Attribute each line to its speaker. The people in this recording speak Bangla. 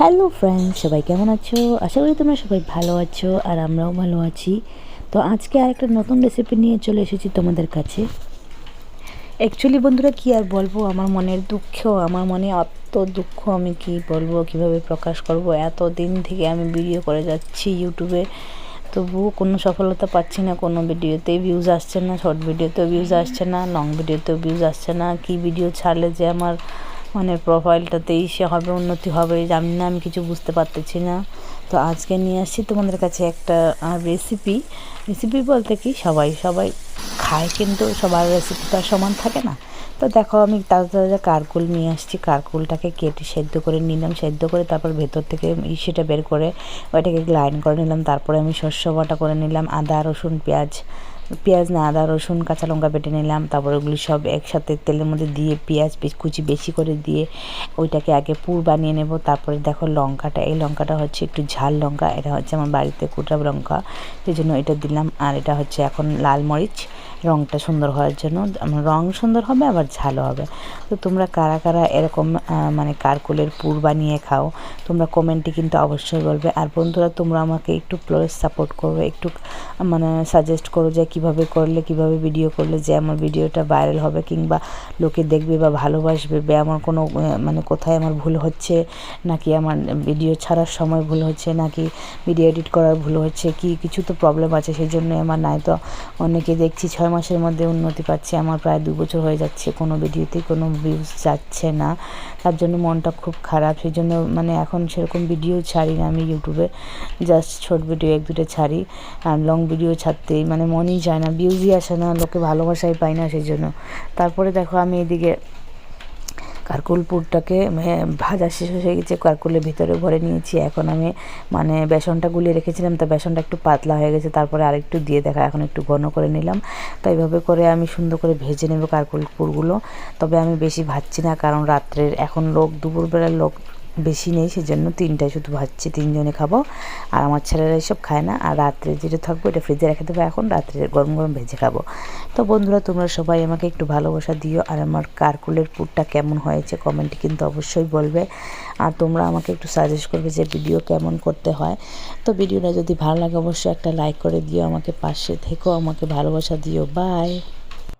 Speaker 1: হ্যালো ফ্রেন্ডস সবাই কেমন আছো? আশা করি তোমরা সবাই ভালো আছো আর আমরাও ভালো আছি। তো আজকে আর একটা নতুন রেসিপি নিয়ে চলে এসেছি তোমাদের কাছে। অ্যাকচুয়ালি বন্ধুরা, কি আর বলব? আমার মনের দুঃখ, আমার মনে অত দুঃখ আমি কি বলব? কীভাবে প্রকাশ করব? এত দিন থেকে আমি ভিডিও করে যাচ্ছি ইউটিউবে তবুও কোনো সফলতা পাচ্ছি না, কোনো ভিডিওতে ভিউজ আসছে না শর্ট ভিডিওতেও ভিউজ আসছে না লং ভিডিওতেও ভিউজ আসছে না। কি ভিডিও ছাড়লে যে আমার মানে প্রোফাইলটাতেই সে হবে, উন্নতি হবে জানি না, আমি কিছু বুঝতে পারতেছি না। তো আজকে নিয়ে আসছি তোমাদের কাছে একটা রেসিপি রেসিপি বলতে কি? সবাই সবাই খায় কিন্তু সবার রেসিপি তো আর সমান থাকে না। তো দেখো, আমি তাজা তাজা কারকুল নিয়ে আসছি। কারকুলটাকে কেটে সেদ্ধ করে নিলাম, সেদ্ধ করে তারপর ভেতর থেকে সেটা বের করে ওইটাকে গ্লাইন করে নিলাম। তারপরে আমি শস্য বাটা করে নিলাম, আদা, রসুন, পেঁয়াজ পেঁয়াজ না আদা, রসুন, কাঁচা লঙ্কা বেটে নিলাম। তারপর ওগুলি সব একসাথে তেলের মধ্যে দিয়ে পেঁয়াজ কুচি বেশি করে দিয়ে ওইটাকে আগে পুর বানিয়ে নেব। তারপরে দেখো লঙ্কাটা, এই লঙ্কাটা হচ্ছে একটু ঝাল লঙ্কা। এটা হচ্ছে আমার বাড়িতে কুটা লঙ্কা। সেই জন্য এটা দিলাম। আর এটা হচ্ছে এখন লাল মরিচ। রঙটা সুন্দর হওয়ার জন্য রং সুন্দর হবে আবার ঝালও হবে। তো তোমরা কারা কারা এরকম মানে কারকুলের পুর বানিয়ে খাও, তোমরা কমেন্টে কিন্তু অবশ্যই বলবে। আর বন্ধুরা, তোমরা আমাকে একটু প্লাস সাপোর্ট করবে, একটু মানে সাজেস্ট করো যে কীভাবে করলে, কীভাবে ভিডিও করলে যে আমার ভিডিওটা ভাইরাল হবে কিংবা লোকে দেখবে বা ভালোবাসবে বা আমার কোনো মানে কোথায় আমার ভুল হচ্ছে, নাকি আমার ভিডিও ছাড়ার সময় ভুল হচ্ছে, নাকি ভিডিও এডিট করার ভুল হচ্ছে, কি, কিছু তো প্রবলেম আছে সেই জন্য আমার নাই। তো অনেকে দেখছি ছয় মাসের মধ্যে উন্নতি পাচ্ছি। আমার প্রায় দু বছর হয়ে যাচ্ছে কোনো ভিডিওতে, কোনো ভিউজ যাচ্ছে না। তার জন্য মনটা খুব খারাপ। সেই জন্য মানে এখন সেরকম ভিডিও ছাড়ি না আমি ইউটিউবে জাস্ট ছোট ভিডিও এক দুটো ছাড়ি। আর লং ভিডিও ছাড়তেই মানে মনই যায় না। ভিউজই আসে না, লোকে ভালোবাসাই পাই না সেই জন্য। তারপরে দেখো আমি এদিকে কারকুলপুরটাকে ভাজা শেষ হয়ে গেছে, কারকুলের ভিতরে ভরে নিয়েছি। এখন আমি মানে বেসনটা গুলিয়ে রেখেছিলাম, তো বেসনটা একটু পাতলা হয়ে গেছে, তারপরে আরেকটু দিয়ে দেখা, এখন একটু ঘন করে নিলাম। তো এইভাবে করে আমি সুন্দর করে ভেজে নেব কারকুলপুরগুলো। তবে আমি বেশি ভাজছি না, কারণ রাত্রের এখন লোক, দুপুরবেলার লোক বেশি নেই, সেজন্য তিনটায় শুধু ভাজছি, তিনজনে খাব। আর আমার ছেলেরা এইসব খায় না, আর রাত্রে যেটা থাকব এটা ফ্রিজে রেখে দেবো এখন, রাত্রে গরম গরম ভেজে খাব। তো বন্ধুরা, তোমরা সবাই আমাকে একটু ভালোবাসা দিও, আর আমার কারকুলের পুরটা কেমন হয়েছে কমেন্টে কিন্তু অবশ্যই বলবে। আর তোমরা আমাকে একটু সাজেস্ট করবে যে ভিডিও কেমন করতে হয়। তো ভিডিওটা যদি ভালো লাগে, অবশ্যই একটা লাইক করে দিও, আমাকে পাশে থেকেও আমাকে ভালোবাসা দিও। বাই